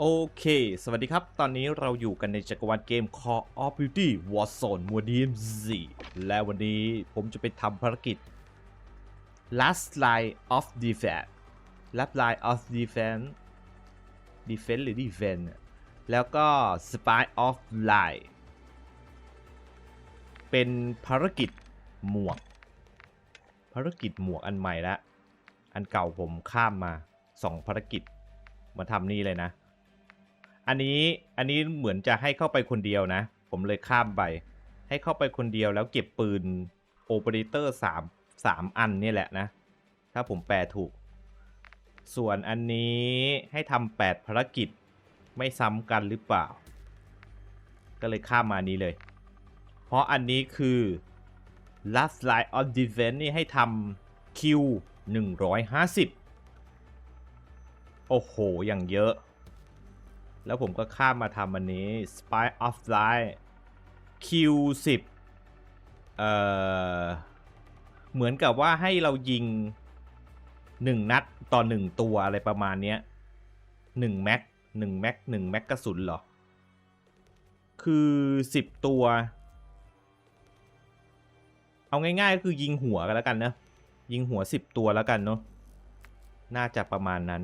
โอเค สวัสดีครับ ตอนนี้เราอยู่กันในจักรวาลเกม Call of Duty Warzone Modern Z และวันนี้ผมจะไปทำภารกิจ Last Line of Defense Last Line of Defense Defense หรือ Defense แล้วก็ Spy of Line เป็นภารกิจหมวก ภารกิจหมวกอันใหม่ละ อันเก่าผมข้ามมาสองภารกิจ มาทำนี่เลยนะ อันนี้อันนี้เหมือนจะให้เข้าไปคนเดียวนะ ผมเลยข้ามไป ให้เข้าไปคนเดียวแล้วเก็บปืนโอเปอเรเตอร์สามสามอันนี่แหละนะ ถ้าผมแปลถูก ส่วนอันนี้ให้ทำแปดภารกิจไม่ซ้ำกันหรือเปล่า ก็เลยข้ามมานี้เลย เพราะอันนี้คือ last line of defense นี่ให้ทำคิว150 โอ้โห อย่างเยอะ แล้วผมก็ข้ามมาทำอันนี้ Spy of Light Q10 เอ่อ เหมือนกับว่าให้เรายิง1นัดต่อ1ตัวอะไรประมาณเนี้ย1แม็ก1แม็ก1แม็กกระสุนเหรอ คือ10ตัว เอาง่ายๆก็คือยิงหัวกันแล้วกันนะ ยิงหัว10ตัวแล้วกันเนาะ น่าจะประมาณนั้น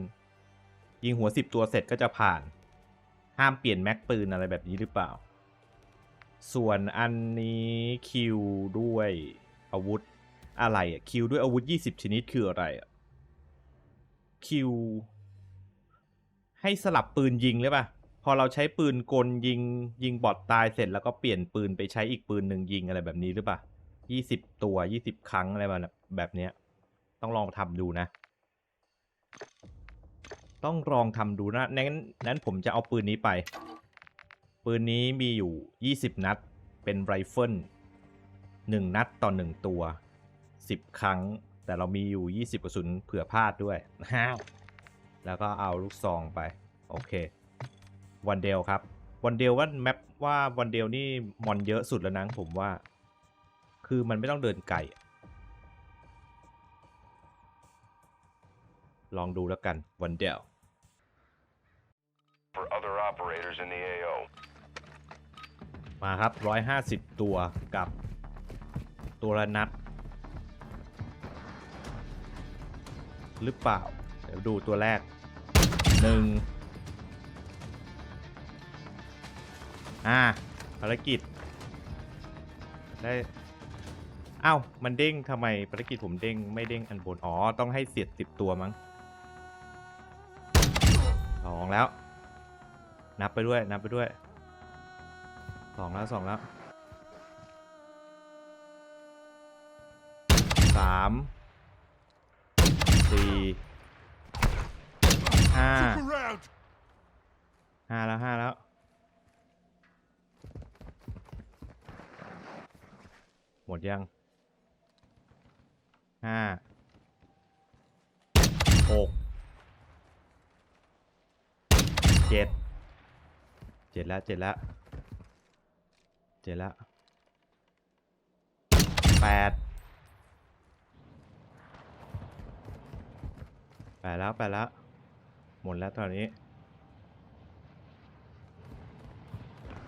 ยิงหัว10ตัวเสร็จก็จะผ่าน ห้ามเปลี่ยนแม็กปืนอะไรแบบนี้หรือเปล่า ส่วนอันนี้คิวด้วยอาวุธอะไรอะคิวด้วยอาวุธ 20 ชนิดคืออะไรอะคิวให้สลับปืนยิงเลยป่ะ พอเราใช้ปืนกลยิงยิงบอทตายเสร็จแล้วก็เปลี่ยนปืนไปใช้อีกปืนหนึ่งยิงอะไรแบบนี้หรือเปล่า20ตัว20ครั้งอะไรแบบแบบเนี้ย ต้องลองทำดูนะ ต้องลองทำดูนะนั้นนั้นผมจะเอาปืนนี้ไป ปืนนี้มีอยู่ 20 นัด เป็นไรเฟิล1นัดต่อ 1 ตัว 10 ครั้ง แต่เรามีอยู่ 20กระสุนเผื่อพลาดด้วย แล้วก็เอาลูกซองไป โอเค วันเดลครับ วันเดลว่าแมปว่าวันเดลนี่มอนเยอะสุดแล้วนะผมว่า คือมันไม่ต้องเดินไกลลองดูแล้วกันวันเดล for operators in the AO. มาครับ 150 ตัวกับตัวละนัด หรือเปล่า เดี๋ยวดูตัวแรกหนึ่งอ่า ภารกิจ ได้อ้าว มันเด้งทำไมภารกิจผมเด้ง ไม่เด้งอันบน อ๋อ ต้องให้เสียดสิบตัวมั้งสองแล้ว นับไปด้วย นับไปด้วยสองแล้วสองแล้วสามสี่ห้าห้าแล้วห้าแล้วหมดยังห้าหกเจ็ด เจ็ดแล้วเจ็ดแล้วเจ็ดแล้วแปดแปดแล้วแปดแล้วหมดแล้วตอนนี้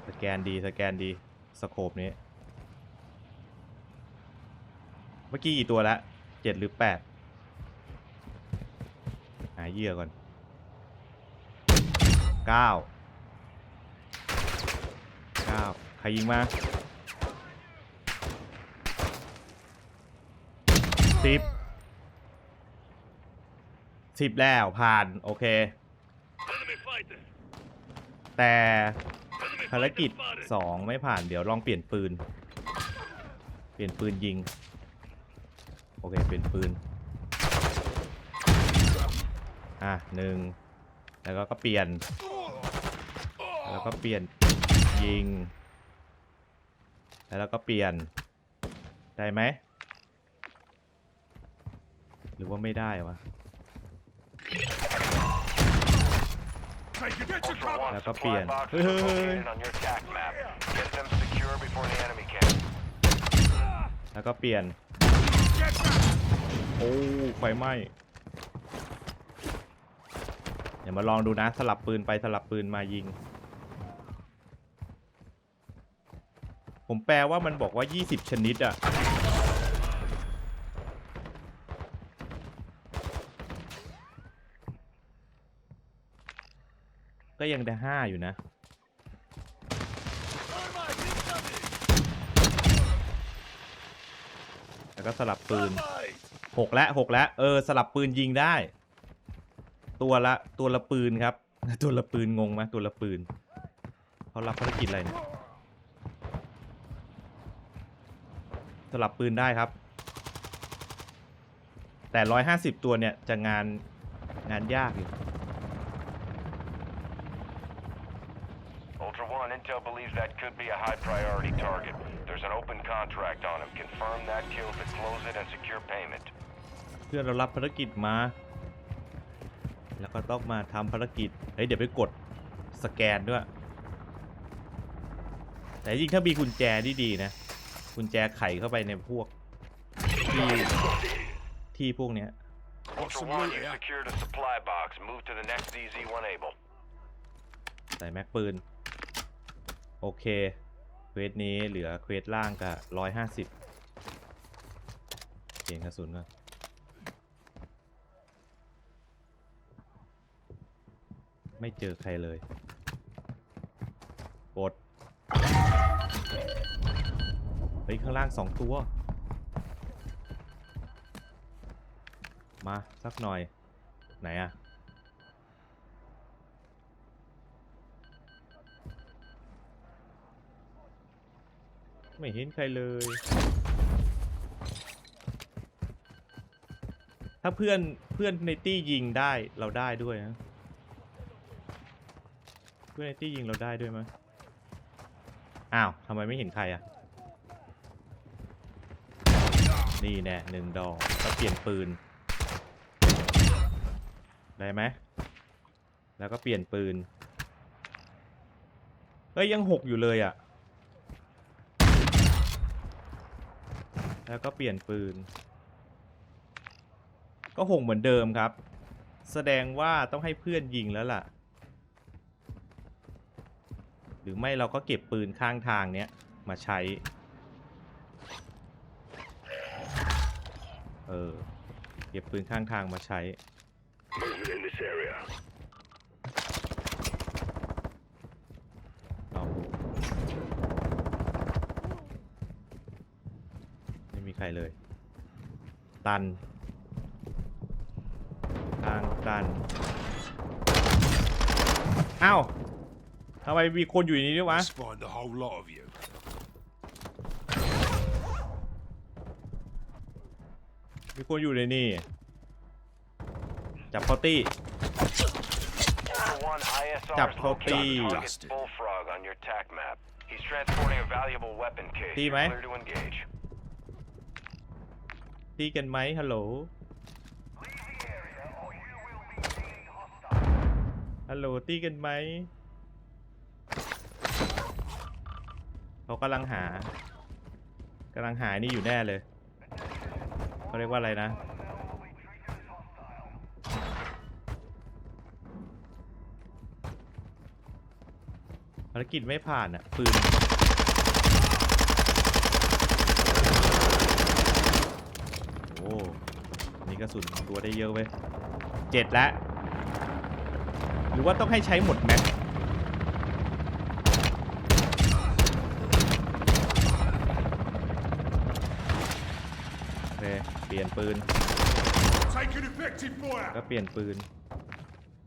สแกนดีสแกนดีสโคปนี้ เมื่อกี้กี่ตัวแล้วเจ็ดหรือแปดหาเหยื่อก่อนเก้า้าใครยิงมาสิบสิบแล้วผ่าน โอเค แต่ภารกิจสองไม่ผ่านเดี๋ยวลองเปลี่ยนปืน เปลี่ยนปืนยิง โอเค เปลี่ยนปืน อะหนึ่งแล้วก็เปลี่ยน แล้วก็เปลี่ยนิง แล้วก็เปลี่ยน ได้ไหม หรือว่าไม่ได้วะ แล้วก็เปลี่ยน เฮ้ยเฮ้ยแล้วก็เปลี่ยน โอ้ ไฟไหม้เดี๋ยวมาลองดูนะสลับปืนไปสลับปืนมายิง ผมแปลว่ามันบอกว่า 20 ชนิดอะก็ยังได้5อยู่นะ แล้วก็สลับปืนหกแล้วหกแล้วเออ สลับปืนยิงได้ ตัวละตัวละปืนครับ ตัวละปืนงงไหมตัวละปืนเขารับภารกิจอะไรเนี่ย สลับปืนได้ครับ แต่ร้อยห้าสิบตัวเนี่ยจะงานงานยากอยู่ Ultra One, Intel believes that could be a high priority target. There's an open contract on him. Confirm that kill to close it and secure payment. เพื่อนเรารับภารกิจมา แล้วก็ต้องมาทำภารกิจ เฮ้ยเดี๋ยวไปกดสแกนด้วย แต่จริงถ้ามีกุญแจที่ดีนะ กุญแจไขเข้าไปในพวกที่ที่พวกเนี้ย Ultra One, you secured a supply box. Move to the next DZ-1 able. ใส่แม็กปืน โอเค เควสนี้เหลือเควสล่างกับร้อยห้าสิบเปลี่ยนกระสุนก่อนไม่เจอใครเลย กด เฮ้ยข้างล่างสองตัว มาสักหน่อย ไหนอะไม่เห็นใครเลย ถ้าเพื่อนเพื่อนในตี้ยิงได้เราได้ด้วยนะ เพื่อนในตี้ยิงเราได้ด้วยมั้ย อ้าวทำไมไม่เห็นใครอะ นี่แน่หนึ่งดอกแล้วเปลี่ยนปืน ได้ไหม แล้วก็เปลี่ยนปืน เฮ้ยยังหกอยู่เลยอะ แล้วก็เปลี่ยนปืน ก็หงเหมือนเดิมครับ แสดงว่าต้องให้เพื่อนยิงแล้วล่ะ หรือไม่เราก็เก็บปืนข้างทางเนี้ยมาใช้ เออ เก็บปืนข้างทางมาใช้ Moving in this area. ลองดูไม่มีใครเลย ตัน ทางตัน อ้าวทำไมมีคนอยู่ในนี้ด้วยวะ Let's find the whole lot of you. มีคนอยู่ในนี่ จับเขาตี้ Ultra One, ISR Chap is located copy. target Bullfrog on your TAC map. He's transporting a valuable weapon case. Đi You're mày. clear to engage. ตีกันไหมฮัลโหล ฮัลโหลตีกันไหม เขากำลังหากำลังหานี่อยู่แน่เลย เขาเรียกว่าอะไรนะ ภารกิจไม่ผ่านอะปืนโอ้นนี้กระสุนตัวได้เยอะเว้ยเจ็ดล้วหรือว่าต้องให้ใช้หมดแม็กโอเค เป ลี่ยนปืน Taking effective fire. ก็เปลี่ยนปืน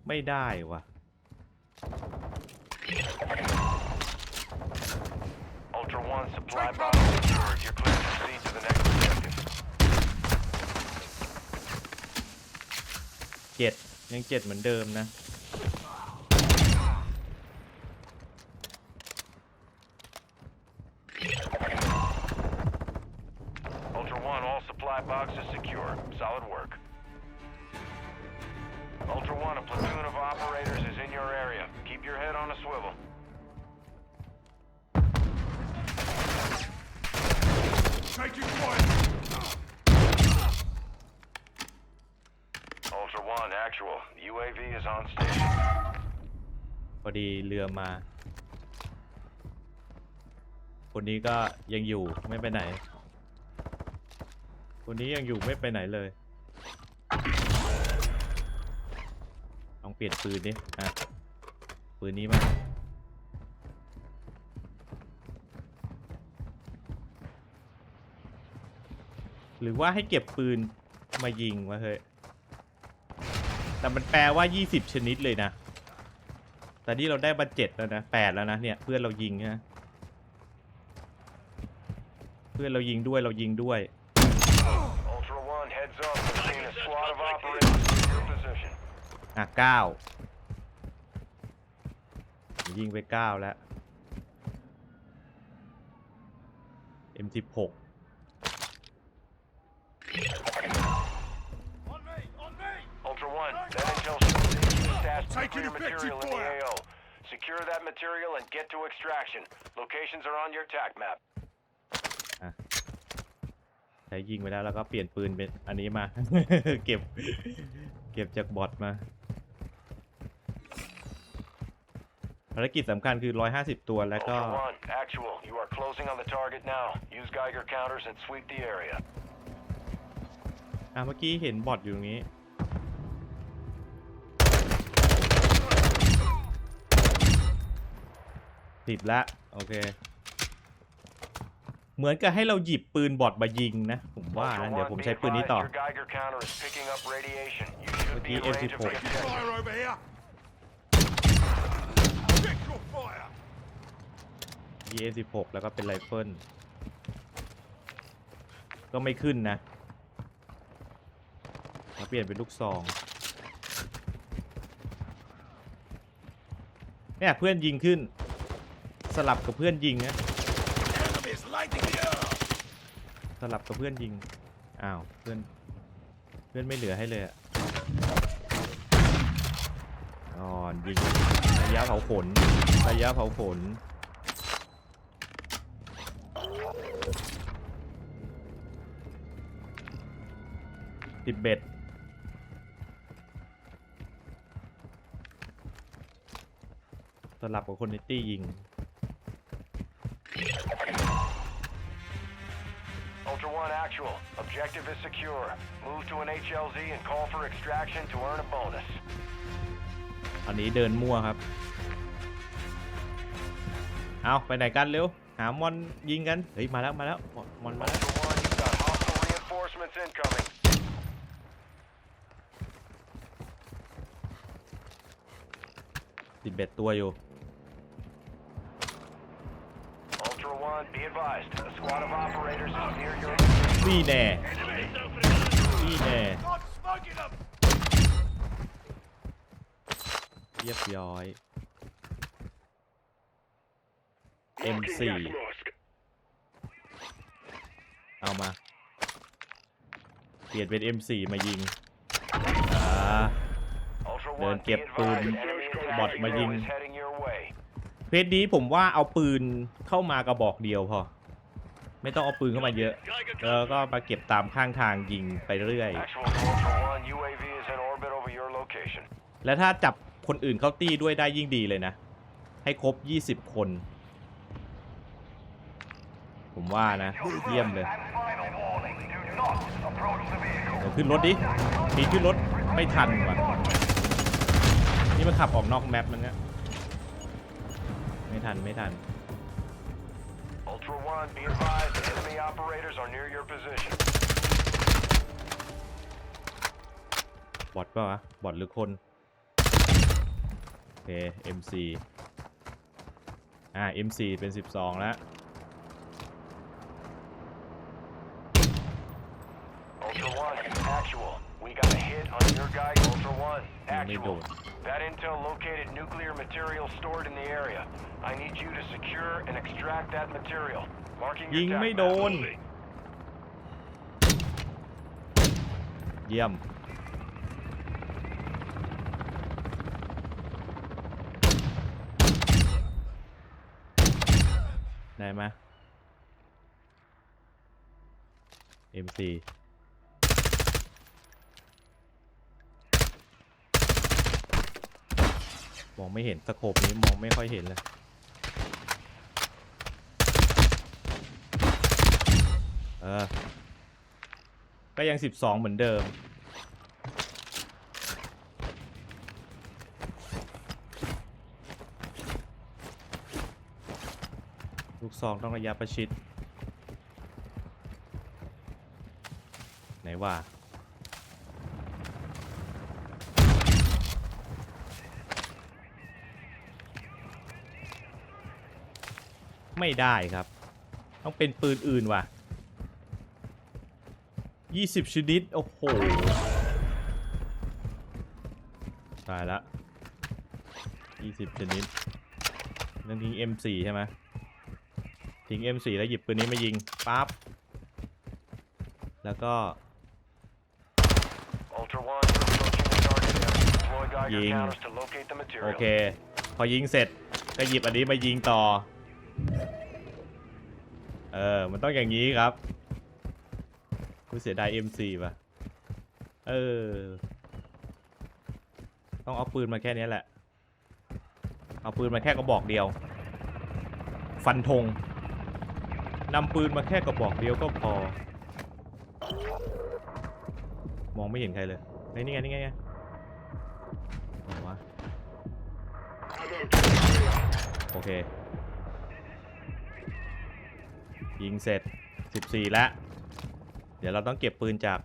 ไม่ได้ว่ะ Ultra One, supply box secured. You're clear to proceed to the next objective. เจ็ดยังเจ็ดเหมือนเดิมนะ รือมา คนนี้ก็ยังอยู่ไม่ไปไหน คนนี้ยังอยู่ไม่ไปไหนเลย ลองเปลี่ยนปืนดิอะปืนนี้มาหรือว่าให้เก็บปืนมายิงวะเฮ้ย แต่มันแปลว่า 20 ชนิดเลยนะ แต่นี่เราได้มาเจ็ดแล้วนะแปดแล้วนะเนี่ย เพื่อนเรายิงนะเพื่อนเรายิงด้วยเรายิงด้วย Ultra One, heads up. We're seeing a squad of operators in your position. อะเก้ายิงไปเก้าแล้ว M16 Ultra One, that intel shows that you stashed Taking nuclear effective material in the fire. AO. Secure that material and get to extraction. Locations are on your TAC map. ใช้ยิงไปแล้วแล้วก็เปลี่ยนปืนเป็นอันนี้มา เก็บ เก็บจากบอทมาภารกิจสำคัญคือ 150 ตัวแล้วก็ Ultra One, actual. You are closing on the target now. Use Geiger counters and sweep the area. อะเมื่อกี้เห็นบอทอยู่ตรงนี้ ติดละโอเค เหมือนกับให้เราหยิบปืนบอทมายิงนะ ผมว่า Ultra นะเดี๋ยว One, ผม be ใช้ปืนนี้ advised, ต่อ Your Geiger counter is picking up radiation. You should be in Looking range of M16. the objective. Fire over here. Check your fire. EA16 แล้วก็เป็นไรเฟิลก็ไม่ขึ้นนะมาเปลี่ยนเป็นลูกซองเนี่ยเพื่อนยิงขึ้น สลับกับเพื่อนยิงนะสลับกับเพื่อนยิง อ้าว เพื่อน เพื่อนไม่เหลือให้เลยอะอ่อนยิงระยะเผาขนระยะเผาขนติดเบ็ดสลับกับคนในตี้ยิง Ultra One, actual. Objective is secure. Move to an HLZ and call for extraction to earn a bonus. อันนี้เดินมั่วครับ เอาไปไหนกันเร็ว หามอนยิงกัน เฮ้ย มาแล้ว มาแล้ว มอนมอนมาแล้ว Ultra One, you've got hostile reinforcements incoming. ติดเบ็ดตัวอยู่ นี่แน่นี่แน่ I'm smoking them. เรียบร้อย M4 เอามา เปลี่ยนเป็น M4 มายิงอ่า Ultra Đơn One, be kẹp ปืน advised. Enemy บอท attack มายิง เพจนี้ผมว่าเอาปืนเข้ามากระบอกเดียวพอ ไม่ต้องเอาปืนเข้ามาเยอะ แล้วก็มาเก็บตามข้างทางยิงไปเรื่อย และถ้าจับคนอื่นเข้าตี้ด้วยได้ยิ่งดีเลยนะ ให้ครบ 20 คน ผมว่านะ เยี่ยมเลยเดี๋ยวขึ้นรถดิปีขึ้นรถไม่ทันว่ะ นี่มันขับออกนอกแมปมันเนี่ย ไม่ทันไม่ทัน Ultra One, be advised. Enemy operators are near your position. บอทป่าวะบอทหรือคนโอเค MC อ่า MC เป็น 12 แล้ว Ultra One, actual. We got a hit on your guy, Ultra One. ยิงไม่โด Actual. น That intel located nuclear material stored in the area. I need you to secure and extract that material. Marking ยิง your ไม่ TAC โด map. น เยี่ยม ได้ไหม MC มองไม่เห็นสโคปนี้มองไม่ค่อยเห็นเลย เออ ก็ยัง 12 เหมือนเดิม ลูกซองต้องระยะประชิด ไหนว่า ไม่ได้ครับ ต้องเป็นปืนอื่นว่ะ 20 ชนิด โอ้โห ตายละ 20 ชนิดนั่นทิ้ง M4 ใช่ไหมทิ้ง M4 แล้วหยิบปืนนี้มายิง ปั๊บ แล้วก็ Ultra One, you're approaching the target area. Deploy Geiger Ying. counters to locate the โอ material. เค พอยิงเสร็จก็หยิบอันนี้มายิงต่อ เออ มันต้องอย่างนี้ครับ กูเสียดาย M4 ป่ะ เออ ต้องเอาปืนมาแค่นี้แหละ เอาปืนมาแค่กระบอกเดียว ฟันธงนำปืนมาแค่กระบอกเดียวก็พอ มองไม่เห็นใครเลยเฮ้นี่ไงนี่ไงไงไหนวะโอเค ยิงเสร็จ 14 แล้ว เดี๋ยวเราต้องเก็บปืนจาก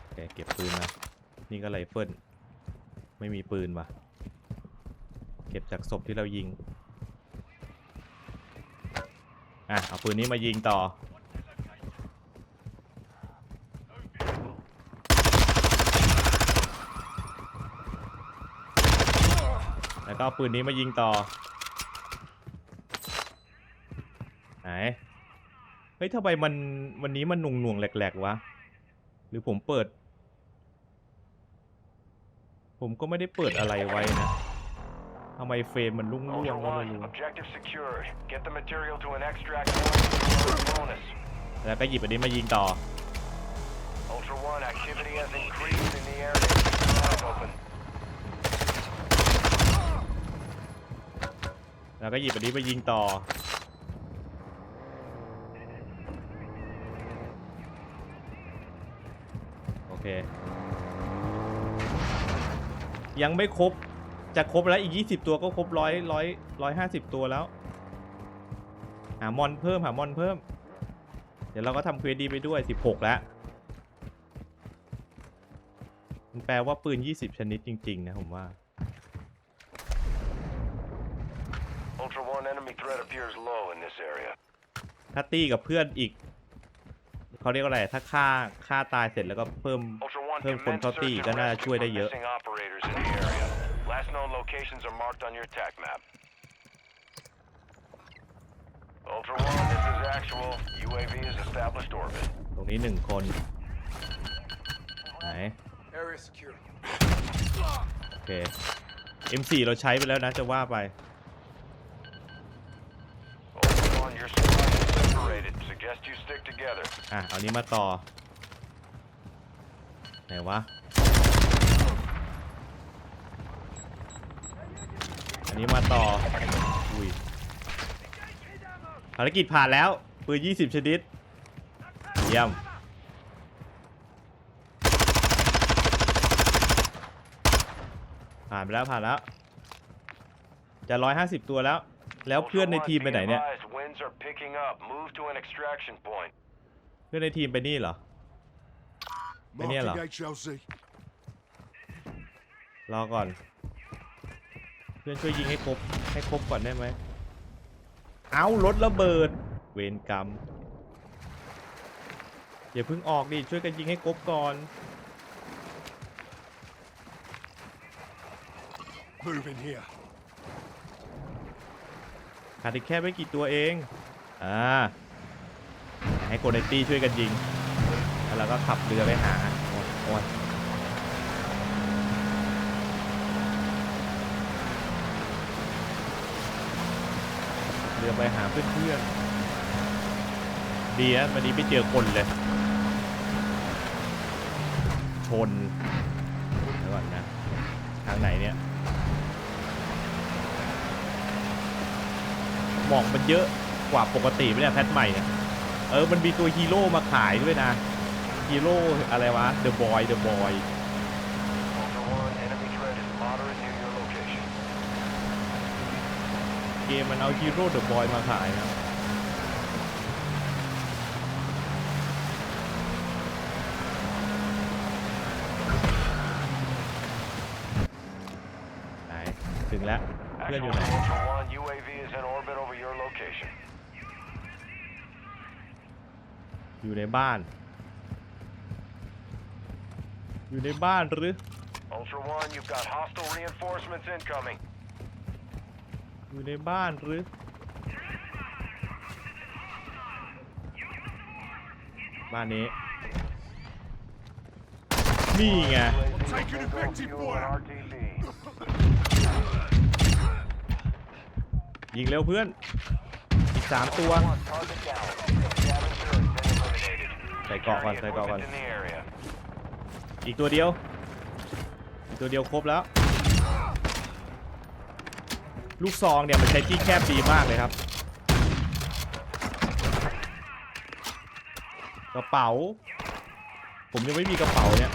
โอเคเก็บปืนมานี่ก็ไรเฟิลไม่มีปืนว่ะ เก็บจากศพที่เรายิง อะ เอาปืนนี้มายิงต่อ แล้วก็ปืนนี้มายิงต่อ ไหน เฮ้ยทำไมมันวันนี้มันหน่วงหน่วงๆแหลกๆวะ หรือผมเปิด ผมก็ไม่ได้เปิดอะไรไว้นะทำไมเฟรมมันรุ่งร่ว Ultra งก็ไม่ One, รู้ objective secured. Get the material to an extract point for a bonus. แล้วก็หยิบอันนี้มายิงต่อ Ultra One, activity has increased in the area. Keep your eyes open. แล้วก็หยิบอันนี้มายิงต่อโอ ยังไม่ครบ จะครบแล้วอีก 20 ตัวก็ครบร้อยร้อยร้อยห้าสิบตัวแล้ว หามอนเพิ่มหามอนเพิ่ม เดี๋ยวเราก็ทำเควสดีไปด้วย 16 แล้ว มันแปลว่าปืน 20 ชนิดจริง ๆ นะผมว่า Ultra One, enemy threat appears low in this area. ถ้าตี้กับเพื่อนอีก เขาเรียกว่าอะไร ถ้าฆ่าฆ่าตายเสร็จแล้วก็เพิ่ม Ultra One, เพิ่มคน commence เข้า search ตี้ and ก็น่าจะ rescue ช่วยได้ for เยอะ missing locations are marked on your attack map. Ultra One, this is actual. UAV is established orbit. ตรงนี้หนึ่งคน ไหน Area secure. โอเค M4 เราใช้ไปแล้วนะจะว่าไป Ultra One, your squad is separated. Suggest you stick together. อ่ะ เอานี้มาต่อ ไหนวะ อันนี้มาต่ออุ้ยภารกิจผ่านแล้วปืน20 ชนิด เยี่ยม ผ่านไปแล้วผ่านแล้ว จะ 150 ตัวแล้ว แล้วเพื่อนใน Ultra One, ทีมไปไหน be เนี่ย advised, Winds are picking up. Move to an extraction point. เพื่อนในทีมไปนี่เหรอ Bên này là- Marking HLZ. รอก่อน เพื่อนช่วยยิงให้ครบให้ครบก่อนได้ไหมเอารถระเบิด เวรกรรมอย่าเพิ่งออกดิช่วยกันยิงให้ครบก่อน Move in here. ขาดอีกแค่ไม่กี่ตัวเอง อ่า ให้โกเนตี้ช่วยกันยิง แล้วเราก็ขับเรือไปหา โอ้ยโอ้ย เรือไปหาเพื่อนๆดีนะวันนี้ไม่เจอคนเลย ชนเดี๋ยวก่อนนะหาางไหนเนี่ยหมอกมันเยอะกว่าปกติไหมเนี่ยแพทใหม่เนี่ยเออ มันมีตัวฮีโร่มาขายด้วยนะ ฮีโร่อะไรวะ The Boy The Boy Ultra One, enemy threat is moderate near your location. เกมมันเอาฮีโร่ The Boy มาขายนะไหนถึงแล้วเพื่อนอ Actual ยู่ไหน to Ultra One, UAV is in orbit over your location. อยู่ในบ้าน อยู่ในบ้านหรือ Ultra One, you've got hostile reinforcements incoming. อยู่ในบ้านหรือ บ้านนี้ นี่ไงยิงเร็วเพื่อน อีกสามตัว ใส่เกาะก่อน ใส่เกาะก่อน อีกตัวเดียว อีกตัวเดียวครบแล้ว ลูกซองเนี่ยมันใช้ที่แคบดีมากเลยครับ กระเป๋า ผมยังไม่มีกระเป๋าเนี่ย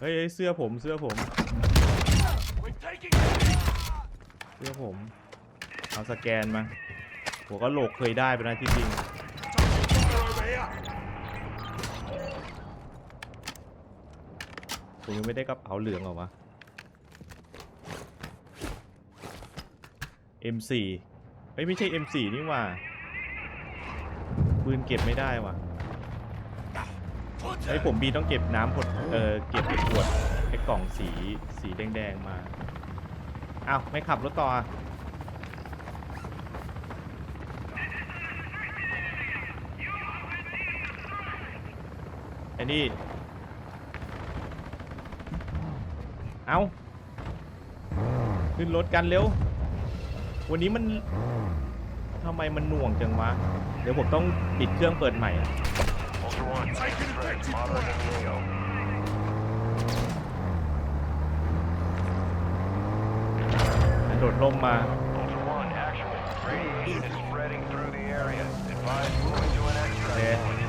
เฮ้ยเสื้อผมเสื้อผมเสื้อผมเอาสแกนมาหัวก็โหลกเคยได้ไปนะที่จริง Fire over here! ผมยังไม่ได้กระเป๋าเหลืองหรอวะ M4 เฮ้ยไม่ใช่ M4 นี่ว่าปืนเก็บไม่ได้ว่ะไอ้ผมบีต้องเก็บน้ำผดเออเก็บไอ้ขวดไอ้กล่องสีสีแดงๆมาอ้าวไม่ขับรถต่ออะไอ้นี่ เอาขึ้นรถกันเร็ว วันนี้มันทำไมมันหน่วงจังวะ เดี๋ยวผมต้องปิดเครื่องเปิดใหม่อะ Ultra One, enemy threat is moderate in the AO. โดดล่มมา Ultra One, actual. Radiation is spreading through the area. Advise moving to an extract Okay. point.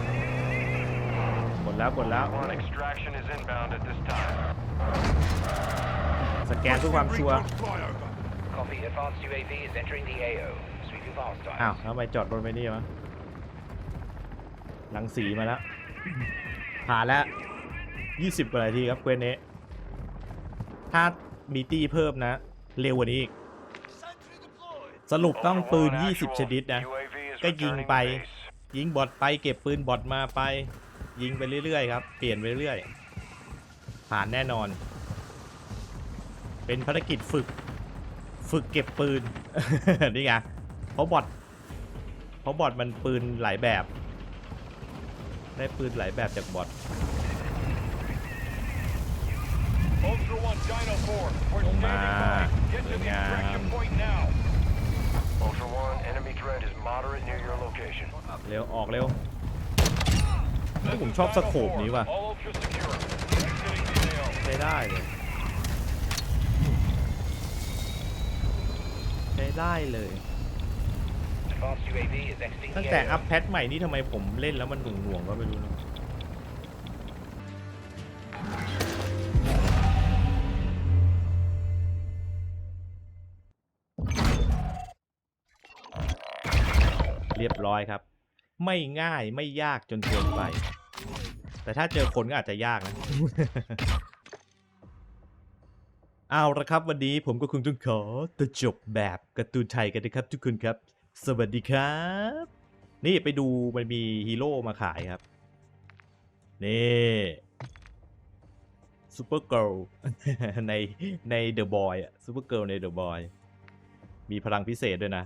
กด แล้วกดแล้ว One extraction is inbound at this time. สแกนเพื่อความชัวร์ Recon flyover. Copy. Advanced UAV is entering the AO. Sweeping past อ้าว times. ทำไมจอดรถไปนี่วะหลังสีมาแล้ว ผ่านแล้ว20กว่านาทีครับเควสนี้ถ้ามีตี้เพิ่มนะ เร็วกว่านี้อีก สรุปต้อง Ultra ปืน One, 20 actual. ชนิดนะ UAV is ก็ยิง returning ไป to base. ยิงบอทไปเก็บปืนบอทมาไป ยิงไปเรื่อยๆครับ เปลี่ยนไปเรื่อยผ่านแน่นอน เป็นภารกิจฝึก ฝึกเก็บปืน นี่ไงเพราะบอทเพราะบอทมันปืนหลายแบบ ได้ปืนหลายแบบจากบอท Ultra One, Dino 4. We're Come standing on. by. Get to the Bring extraction on. point now. Ultra One, enemy threat is moderate near your location. เร็ว ออกเร็ว เฮ้ยผมชอบสโคปนี้ว่ะ All ultra secure. Exiting the AO. ใช้ได้เลยใช้ได้เลย Advanced UAV is exiting ตั้ง the แต่อั AO. พแพทใหม่นี่ทำไมผมเล่นแล้วมันหน่วงหน่วงๆก็ไม่รู้นะเรียบร้อยครับ ไม่ง่ายไม่ยากจนเกินไป แต่ถ้าเจอคนก็อาจจะยากนะ เอาละครับวันนี้ผมก็คงต้องขอตจบแบบการ์ตูนไทยกันนะครับ ทุกคนครับ สวัสดีครับ นี่ไปดูมันมีฮีโร่มาขายครับ นี่ซูเปอร์เกิลในในเดอะบอยอะซูเปอร์เกิลในเดอะบอยมีพลังพิเศษด้วยนะ